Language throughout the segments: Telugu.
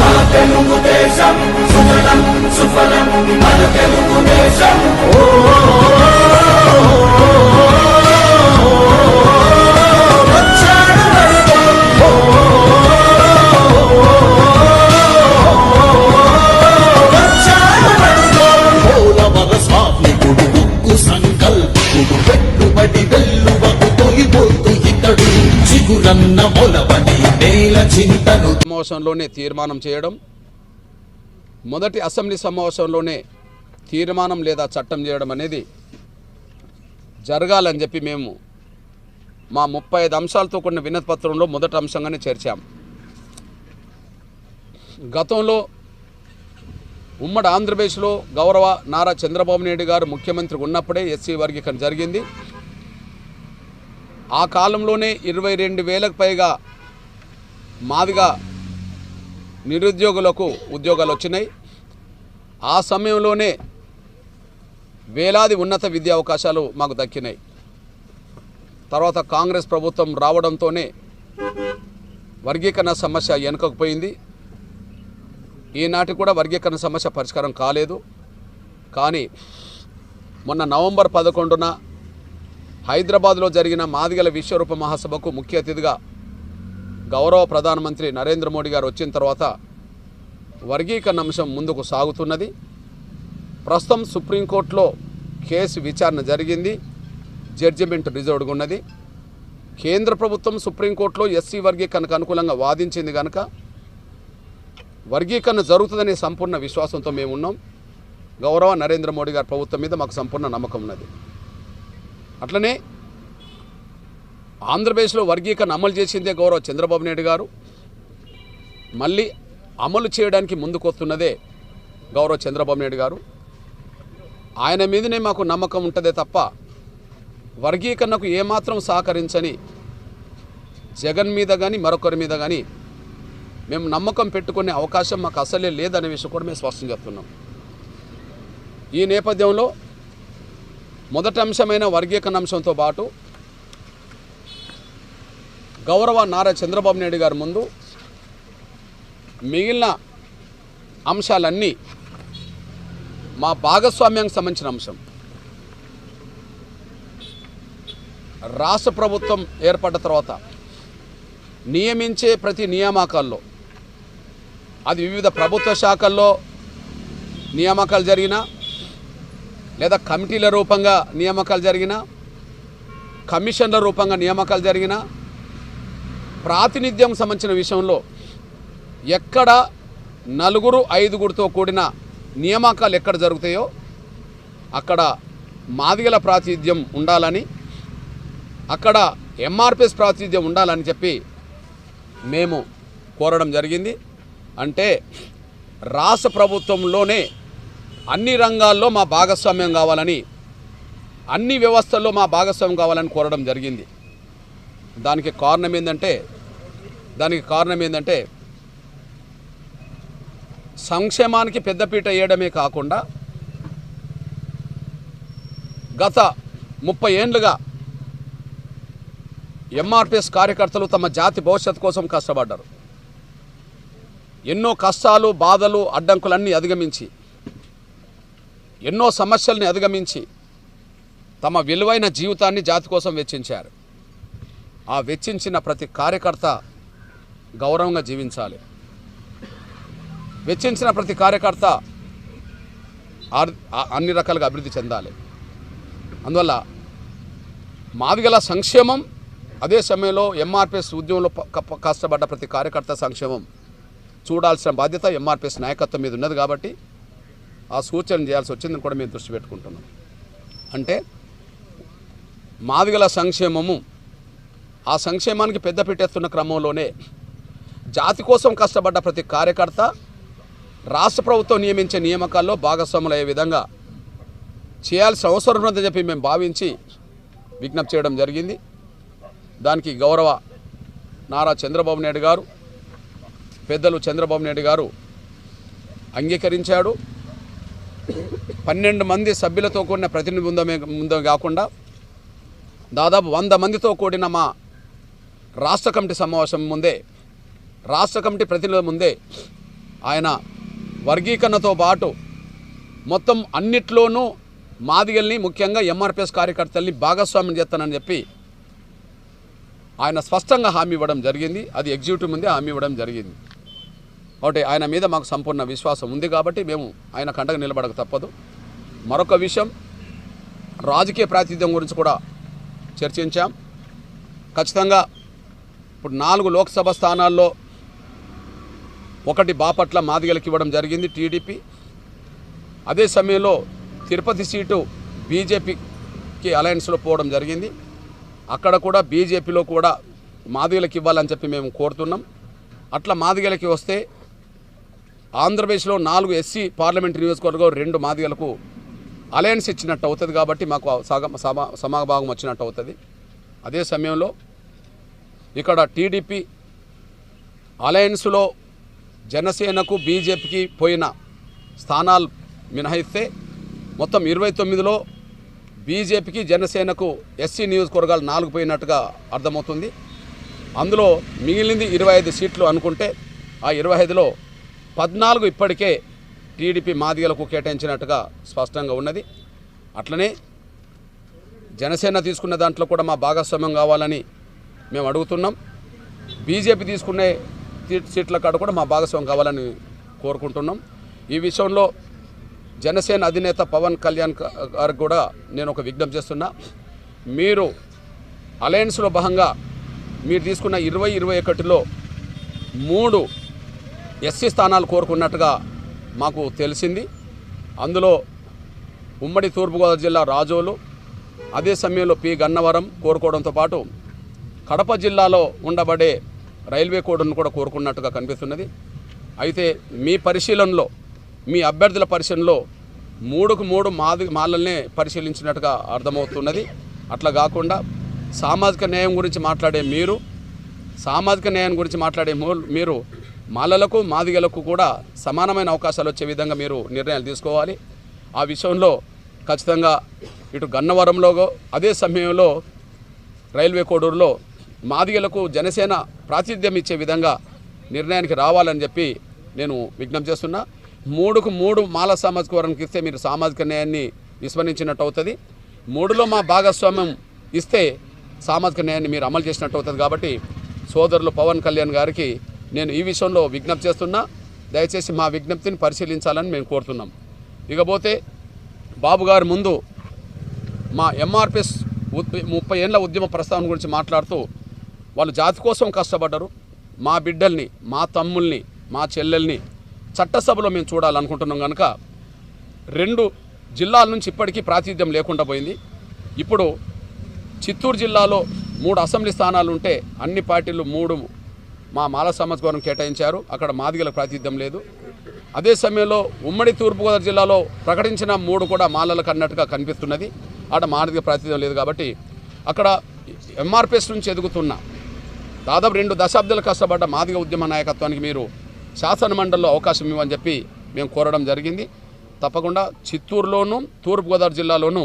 మా తెలుగు దేశం సుజలం సుఫలం మన తెలుగు దేశం చిగురన్న మొలవని నేల చింతను సమావేశంలోనే తీర్మానం చేయడం మొదటి అసెంబ్లీ సమావేశంలోనే తీర్మానం లేదా చట్టం చేయడం అనేది జరగాలని చెప్పి మేము మా ముప్పై ఐదు అంశాలతో కూడిన వినతి పత్రంలో మొదటి అంశంగానే చేర్చాం. గతంలో ఉమ్మడి ఆంధ్రప్రదేశ్లో గౌరవ నారా చంద్రబాబు నాయుడు గారు ముఖ్యమంత్రి ఉన్నప్పుడే ఎస్సీ వర్గీకరణ జరిగింది. ఆ కాలంలోనే ఇరవై రెండు వేలకు పైగా మాదిగా నిరుద్యోగులకు ఉద్యోగాలు వచ్చినాయి. ఆ సమయంలోనే వేలాది ఉన్నత విద్యా అవకాశాలు మాకు దక్కినాయి. తర్వాత కాంగ్రెస్ ప్రభుత్వం రావడంతోనే వర్గీకరణ సమస్య వెనుకకపోయింది ఈనాటి కూడా వర్గీకరణ సమస్య పరిష్కారం కాలేదు. కానీ మొన్న నవంబర్ పదకొండున హైదరాబాద్లో జరిగిన మాదిగల విశ్వరూప మహాసభకు ముఖ్య అతిథిగా గౌరవ ప్రధానమంత్రి నరేంద్ర మోడీ గారు వచ్చిన తర్వాత వర్గీకరణ అంశం ముందుకు సాగుతున్నది. ప్రస్తుతం సుప్రీంకోర్టులో కేసు విచారణ జరిగింది. జడ్జిమెంట్ రిజర్వ్డ్గా ఉన్నది. కేంద్ర ప్రభుత్వం సుప్రీంకోర్టులో ఎస్సీ వర్గీకరణకు అనుకూలంగా వాదించింది కనుక వర్గీకరణ జరుగుతుందనే సంపూర్ణ విశ్వాసంతో మేము ఉన్నాం. గౌరవ నరేంద్ర మోడీ గారి ప్రభుత్వం మీద మాకు సంపూర్ణ నమ్మకం ఉన్నది. అట్లనే ఆంధ్రప్రదేశ్లో వర్గీకరణ అమలు చేసిందే గౌరవ చంద్రబాబు నాయుడు గారు. మళ్ళీ అమలు చేయడానికి ముందుకొస్తున్నదే గౌరవ చంద్రబాబు నాయుడు గారు. ఆయన మీదనే మాకు నమ్మకం ఉంటుందే తప్ప వర్గీకరణకు ఏమాత్రం సహకరించని జగన్ మీద కానీ మరొకరి మీద కానీ మేము నమ్మకం పెట్టుకునే అవకాశం మాకు అసలే లేదనే విషయం కూడా మేము స్పష్టం చేస్తున్నాం ఈ నేపథ్యంలో మొదటి అంశమైన వర్గీకరణ అంశంతో పాటు గౌరవ నారా చంద్రబాబు నాయుడు గారి ముందు మిగిలిన అంశాలన్నీ మా భాగస్వామ్యానికి సంబంధించిన అంశం. రాష్ట్ర ప్రభుత్వం ఏర్పడ్డ తర్వాత నియమించే ప్రతి నియామకాల్లో అది వివిధ ప్రభుత్వ శాఖల్లో నియామకాలు జరిగినా లేదా కమిటీల రూపంగా నియామకాలు జరిగినా కమిషన్ల రూపంగా నియామకాలు జరిగినా ప్రాతినిధ్యం సంబంధించిన విషయంలో ఎక్కడ నలుగురు ఐదుగురితో కూడిన నియామకాలు ఎక్కడ జరుగుతాయో అక్కడ మాదిగల ప్రాతినిధ్యం ఉండాలని అక్కడ ఎంఆర్పిఎస్ ప్రాతినిధ్యం ఉండాలని చెప్పి మేము కోరడం జరిగింది. అంటే రాష్ట్ర ప్రభుత్వంలోనే అన్ని రంగాల్లో మా భాగస్వామ్యం కావాలని అన్ని వ్యవస్థల్లో మా భాగస్వామ్యం కావాలని కోరడం జరిగింది. దానికి కారణం ఏంటంటే దానికి కారణం ఏంటంటే సంక్షేమానికి పెద్దపీట వేయడమే కాకుండా గత ముప్పై ఏండ్లుగా ఎంఆర్పిఎస్ కార్యకర్తలు తమ జాతి భవిష్యత్తు కోసం కష్టపడ్డారు. ఎన్నో కష్టాలు బాధలు అడ్డంకులన్నీ అధిగమించి ఎన్నో సమస్యల్ని అధిగమించి తమ విలువైన జీవితాన్ని జాతి కోసం వెచ్చించారు. ఆ వెచ్చించిన ప్రతి కార్యకర్త గౌరవంగా జీవించాలి. వెచ్చించిన ప్రతి కార్యకర్త అన్ని రకాలుగా అభివృద్ధి చెందాలి. అందువల్ల మాదిగల సంక్షేమం అదే సమయంలో ఎంఆర్పిఎస్ ఉద్యమంలో కష్టపడ్డ ప్రతి కార్యకర్త సంక్షేమం చూడాల్సిన బాధ్యత ఎంఆర్పిఎస్ నాయకత్వం మీద ఉన్నది కాబట్టి ఆ సూచన చేయాల్సి వచ్చిందని కూడా మేము దృష్టి పెట్టుకుంటున్నాం. అంటే మాదిగల సంక్షేమము ఆ సంక్షేమానికి పెద్ద పెట్టేస్తున్న క్రమంలోనే జాతి కోసం కష్టపడ్డ ప్రతి కార్యకర్త రాష్ట్ర ప్రభుత్వం నియమించే నియామకాల్లో భాగస్వాములు అయ్యే విధంగా చేయాల్సిన అవసరం ఉందని చెప్పి మేము భావించి విజ్ఞప్తి చేయడం జరిగింది. దానికి గౌరవ నారా చంద్రబాబు నాయుడు గారు పెద్దలు చంద్రబాబు నాయుడు గారు అంగీకరించాడు. పన్నెండు మంది సభ్యులతో కూడిన ప్రతినిధి బృందమే బృందం కాకుండా దాదాపు వంద మందితో కూడిన మా రాష్ట్ర కమిటీ సమావేశం ముందే రాష్ట్ర కమిటీ ప్రతినిధుల ముందే ఆయన వర్గీకరణతో పాటు మొత్తం అన్నిట్లోనూ మాదిగల్ని ముఖ్యంగా ఎంఆర్పిఎస్ కార్యకర్తల్ని భాగస్వామ్యం చేస్తానని చెప్పి ఆయన స్పష్టంగా హామీ ఇవ్వడం జరిగింది. అది ఎగ్జిక్యూటివ్ ముందే హామీ ఇవ్వడం జరిగింది. కాబట్టి ఆయన మీద మాకు సంపూర్ణ విశ్వాసం ఉంది కాబట్టి మేము ఆయన కండగా నిలబడక తప్పదు. మరొక విషయం రాజకీయ ప్రాతినిధ్యం గురించి కూడా చర్చించాం. ఖచ్చితంగా ఇప్పుడు నాలుగు లోక్సభ స్థానాల్లో ఒకటి బాపట్ల మాదిగలకి ఇవ్వడం జరిగింది టీడీపీ. అదే సమయంలో తిరుపతి సీటు బీజేపీకి అలయన్స్లో పోవడం జరిగింది. అక్కడ కూడా బీజేపీలో కూడా మాదిగలకి ఇవ్వాలని చెప్పి మేము కోరుతున్నాం. అట్లా మాదిగలకి వస్తే ఆంధ్రప్రదేశ్లో నాలుగు ఎస్సీ పార్లమెంట్ నియోజకవర్గం రెండు మాదిగలకు అలయన్స్ ఇచ్చినట్టు అవుతుంది కాబట్టి మాకు సగం సమా సమాభాగం వచ్చినట్టు అవుతుంది. అదే సమయంలో ఇక్కడ టీడీపీ అలయన్స్లో జనసేనకు బీజేపీకి పోయిన స్థానాలు మినహాయిస్తే మొత్తం ఇరవై తొమ్మిదిలో బీజేపీకి జనసేనకు ఎస్సీ నియోజకవర్గాలు నాలుగు పోయినట్టుగా అర్థమవుతుంది. అందులో మిగిలింది ఇరవై ఐదు సీట్లు అనుకుంటే ఆ ఇరవై ఐదులో పద్నాలుగు ఇప్పటికే టీడీపీ మాదిగలకు కేటాయించినట్టుగా స్పష్టంగా ఉన్నది. అట్లనే జనసేన తీసుకున్న దాంట్లో కూడా మా భాగస్వామ్యం కావాలని మేము అడుగుతున్నాం. బీజేపీ తీసుకునే సీట్ల కాడ కూడా మా భాగస్వామ్యం కావాలని కోరుకుంటున్నాం. ఈ విషయంలో జనసేన అధినేత పవన్ కళ్యాణ్ క- గారికి కూడా నేను ఒక విజ్ఞప్తి చేస్తున్నా. మీరు అలయన్స్లో భాగంగా మీరు తీసుకున్న ఇరవై ఇరవై ఒకటిలో మూడు ఎస్సీ స్థానాలు కోరుకున్నట్టుగా మాకు తెలిసింది. అందులో ఉమ్మడి తూర్పుగోదావరి జిల్లా రాజోలు అదే సమయంలో పి గన్నవరం కోరుకోవడంతో పాటు కడప జిల్లాలో ఉండబడే రైల్వే కోడ్ను కూడా కోరుకున్నట్టుగా కనిపిస్తున్నది. అయితే మీ పరిశీలనలో మీ అభ్యర్థుల పరిశీలనలో మూడుకు మూడు మాది మాలల్నే పరిశీలించినట్టుగా అర్థమవుతున్నది. అట్లా కాకుండా సామాజిక న్యాయం గురించి మాట్లాడే మీరు సామాజిక న్యాయం గురించి మాట్లాడే మూ- మీరు మాలలకు మాదిగలకు కూడా సమానమైన అవకాశాలు వచ్చే విధంగా మీరు నిర్ణయాలు తీసుకోవాలి. ఆ విషయంలో ఖచ్చితంగా ఇటు గన్నవరంలో అదే సమయంలో రైల్వే కోడూరులో మాదిగలకు జనసేన ప్రాతినిధ్యం ఇచ్చే విధంగా నిర్ణయానికి రావాలని చెప్పి నేను విజ్ఞప్తి చేస్తున్నా. మూడుకు మూడు మాల సామాజిక వర్గానికి ఇస్తే మీరు సామాజిక న్యాయాన్ని విస్మరించినట్టు అవుతుంది. మూడులో మా భాగస్వామ్యం ఇస్తే సామాజిక న్యాయాన్ని మీరు అమలు చేసినట్టు అవుతుంది కాబట్టి సోదరులు పవన్ కళ్యాణ్ గారికి నేను ఈ విషయంలో విజ్ఞప్తి చేస్తున్నా. దయచేసి మా విజ్ఞప్తిని పరిశీలించాలని మేము కోరుతున్నాం. ఇకపోతే బాబు గారి ముందు మా ఎంఆర్పిఎస్ ముప్పై ఏళ్ళ ఉద్యమ ప్రస్తావన గురించి మాట్లాడుతూ వాళ్ళు జాతి కోసం కష్టపడ్డారు. మా బిడ్డల్ని మా తమ్ముల్ని మా చెల్లెల్ని చట్టసభలో మేము చూడాలనుకుంటున్నాం కనుక రెండు జిల్లాల నుంచి ఇప్పటికీ ప్రాతినిధ్యం లేకుండా పోయింది. ఇప్పుడు చిత్తూరు జిల్లాలో మూడు అసెంబ్లీ స్థానాలు ఉంటే అన్ని పార్టీలు మూడు మా మాల సమాజ్ కేటాయించారు. అక్కడ మాదిగల ప్రాతినిధ్యం లేదు. అదే సమయంలో ఉమ్మడి తూర్పుగోదావరి జిల్లాలో ప్రకటించిన మూడు కూడా మాలలకు అన్నట్టుగా కనిపిస్తున్నది. అక్కడ మాదిగ ప్రాతినిధ్యం లేదు కాబట్టి అక్కడ ఎంఆర్పిఎస్ నుంచి ఎదుగుతున్న దాదాపు రెండు దశాబ్దాలు కష్టపడ్డ మాదిగ ఉద్యమ నాయకత్వానికి మీరు శాసనమండలిలో అవకాశం ఇవ్వని చెప్పి మేము కోరడం జరిగింది. తప్పకుండా చిత్తూరులోను తూర్పుగోదావరి జిల్లాలోనూ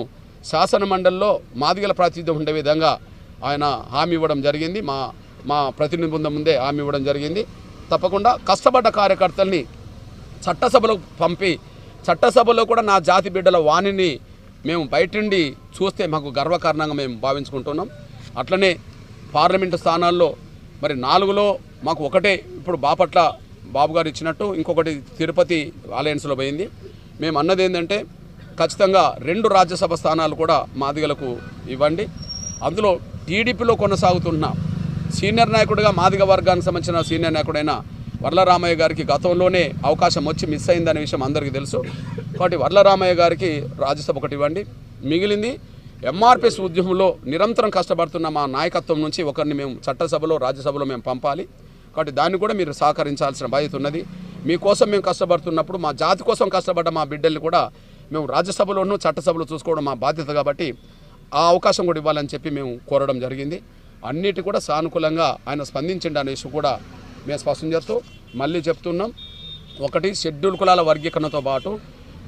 శాసనమండలిలో మాదిగల ప్రాతినిధ్యం ఉండే విధంగా ఆయన హామీ ఇవ్వడం జరిగింది. మా మా ప్రతినిధి బృందం ముందే హామీ ఇవ్వడం జరిగింది. తప్పకుండా కష్టపడ్డ కార్యకర్తల్ని చట్టసభలకు పంపి చట్టసభలో కూడా నా జాతి బిడ్డల వాణిని మేము బయటుండి చూస్తే మాకు గర్వకారణంగా మేము భావించుకుంటున్నాం. అట్లనే పార్లమెంటు స్థానాల్లో మరి నాలుగులో మాకు ఒకటే ఇప్పుడు బాపట్ల బాబు గారు ఇచ్చినట్టు ఇంకొకటి తిరుపతి అలయన్స్లో పోయింది. మేము అన్నది ఏంటంటే ఖచ్చితంగా రెండు రాజ్యసభ స్థానాలు కూడా మాదిగలకు ఇవ్వండి. అందులో టీడీపీలో కొనసాగుతున్న సీనియర్ నాయకుడిగా మాదిగ వర్గానికి సంబంధించిన సీనియర్ నాయకుడైన వర్లరామయ్య గారికి గతంలోనే అవకాశం వచ్చి మిస్ అయిందనే విషయం అందరికీ తెలుసు. కాబట్టి వర్లరామయ్య గారికి రాజ్యసభ ఒకటి ఇవ్వండి. మిగిలింది ఎంఆర్పిఎస్ ఉద్యమంలో నిరంతరం కష్టపడుతున్న మా నాయకత్వం నుంచి ఒకరిని మేము చట్టసభలో రాజ్యసభలో మేము పంపాలి. కాబట్టి దాన్ని కూడా మీరు సహకరించాల్సిన బాధ్యత ఉన్నది. మీకోసం మేము కష్టపడుతున్నప్పుడు మా జాతి కోసం కష్టపడ్డ మా బిడ్డల్ని కూడా మేము రాజ్యసభలోనూ చట్టసభలో చూసుకోవడం మా బాధ్యత కాబట్టి ఆ అవకాశం కూడా ఇవ్వాలని చెప్పి మేము కోరడం జరిగింది. అన్నిటి కూడా సానుకూలంగా ఆయన స్పందించండి అనే కూడా మేము స్పష్టం చేస్తూ మళ్ళీ చెప్తున్నాం. ఒకటి షెడ్యూల్ కులాల వర్గీకరణతో పాటు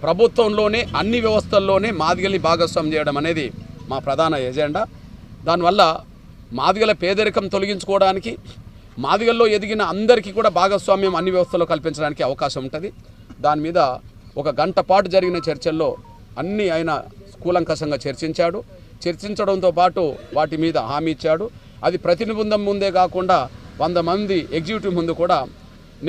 ప్రభుత్వంలోనే అన్ని వ్యవస్థల్లోనే మాదిగల్ని భాగస్వామ్యం చేయడం అనేది మా ప్రధాన ఎజెండా. దానివల్ల మాదిగల పేదరికం తొలగించుకోవడానికి మాదిగల్లో ఎదిగిన అందరికీ కూడా భాగస్వామ్యం అన్ని వ్యవస్థలో కల్పించడానికి అవకాశం ఉంటుంది. దాని మీద ఒక గంట పాటు జరిగిన చర్చల్లో అన్ని ఆయన కూలంకషంగా చర్చించాడు. చర్చించడంతో పాటు వాటి మీద హామీ ఇచ్చాడు. అది ప్రతినిబృందం ముందే కాకుండా వంద మంది ఎగ్జిక్యూటివ్ ముందు కూడా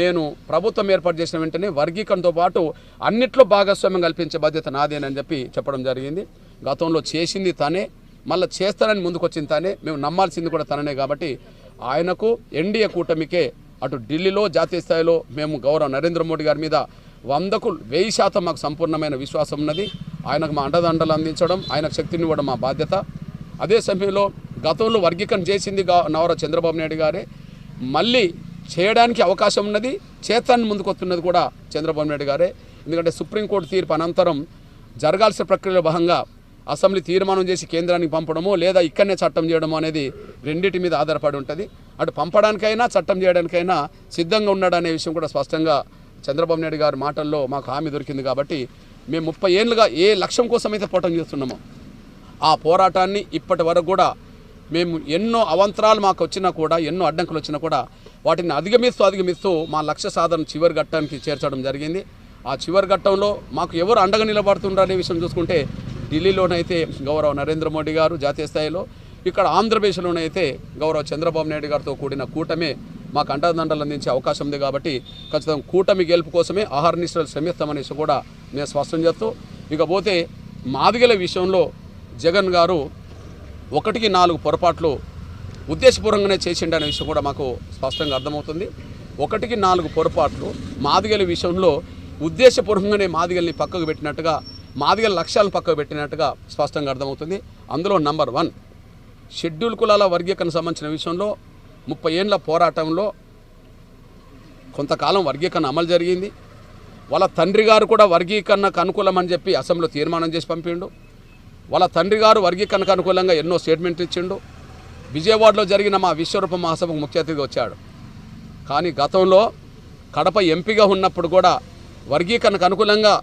నేను ప్రభుత్వం ఏర్పాటు చేసిన వెంటనే వర్గీకరణతో పాటు అన్నిట్లో భాగస్వామ్యం కల్పించే బాధ్యత నాదేనని చెప్పి చెప్పడం జరిగింది. గతంలో చేసింది తనే మళ్ళీ చేస్తానని ముందుకొచ్చింది తనే మేము నమ్మాల్సింది కూడా తననే కాబట్టి ఆయనకు ఎన్డీఏ కూటమికే అటు ఢిల్లీలో జాతీయ స్థాయిలో మేము గౌరవ నరేంద్ర మోడీ గారి మీద వందకు వెయ్యి శాతం మాకు సంపూర్ణమైన విశ్వాసం ఉన్నది. ఆయనకు మా అండదండలు అందించడం ఆయనకు శక్తిని ఇవ్వడం మా బాధ్యత. అదే సమయంలో గతంలో వర్గీకరణ చేసింది గా- నవర చంద్రబాబు నాయుడు గారే. మళ్ళీ చేయడానికి అవకాశం ఉన్నది చేతాన్ని ముందుకొస్తున్నది కూడా చంద్రబాబు నాయుడు గారే. ఎందుకంటే సుప్రీంకోర్టు తీర్పు అనంతరం జరగాల్సిన ప్రక్రియలో భాగంగా అసెంబ్లీ తీర్మానం చేసి కేంద్రానికి పంపడమో లేదా ఇక్కడనే చట్టం చేయడమో అనేది రెండింటి మీద ఆధారపడి ఉంటుంది. అటు పంపడానికైనా చట్టం చేయడానికైనా సిద్ధంగా ఉన్నాడనే విషయం కూడా స్పష్టంగా చంద్రబాబు నాయుడు గారి మాటల్లో మాకు హామీ దొరికింది కాబట్టి మేము ముప్పై ఏళ్ళుగా ఏ లక్ష్యం కోసం అయితే పోటం చేస్తున్నామో ఆ పోరాటాన్ని ఇప్పటి వరకు కూడా మేము ఎన్నో అవంతరాలు మాకు వచ్చినా కూడా ఎన్నో అడ్డంకులు వచ్చినా కూడా వాటిని అధిగమిస్తూ అధిగమిస్తూ మా లక్ష్య సాధన చివరి ఘట్టానికి చేర్చడం జరిగింది. ఆ చివరి ఘట్టంలో మాకు ఎవరు అండగా నిలబడుతుండ్రనే విషయం చూసుకుంటే ఢిల్లీలోనైతే గౌరవ నరేంద్ర మోడీ గారు జాతీయ స్థాయిలో ఇక్కడ ఆంధ్రప్రదేశ్లోనైతే గౌరవ చంద్రబాబు నాయుడు గారితో కూడిన కూటమే మాకు అండదండలు అందించే అవకాశం ఉంది కాబట్టి ఖచ్చితంగా కూటమి గెలుపు కోసమే ఆహార నిశ్చలు శ్రమిస్తామనేసి కూడా నేను స్పష్టం చేస్తూ ఇకపోతే మాదిగల విషయంలో జగన్ గారు ఒకటికి నాలుగు పొరపాట్లు ఉద్దేశపూర్వకంగానే చేసిండనే విషయం కూడా మాకు స్పష్టంగా అర్థమవుతుంది. ఒకటికి నాలుగు పొరపాట్లు మాదిగల విషయంలో ఉద్దేశపూర్వకంగానే మాదిగల్ని పక్కకు పెట్టినట్టుగా మాదిగల లక్ష్యాలను పక్కకు పెట్టినట్టుగా స్పష్టంగా అర్థమవుతుంది. అందులో నంబర్ వన్ షెడ్యూల్ కులాల వర్గీకరణ సంబంధించిన విషయంలో ముప్పై ఏండ్ల పోరాటంలో కొంతకాలం వర్గీకరణ అమలు జరిగింది. వాళ్ళ తండ్రి గారు కూడా వర్గీకరణకు అనుకూలమని చెప్పి అసెంబ్లీలో తీర్మానం చేసి పంపిండు. వాళ్ళ తండ్రి గారు వర్గీకరణకు అనుకూలంగా ఎన్నో స్టేట్మెంట్లు ఇచ్చిండు. విజయవాడలో జరిగిన మా విశ్వరూప మహాసభకు ముఖ్య అతిథి వచ్చాడు. కానీ గతంలో కడప ఎంపీగా ఉన్నప్పుడు కూడా వర్గీకరణకు అనుకూలంగా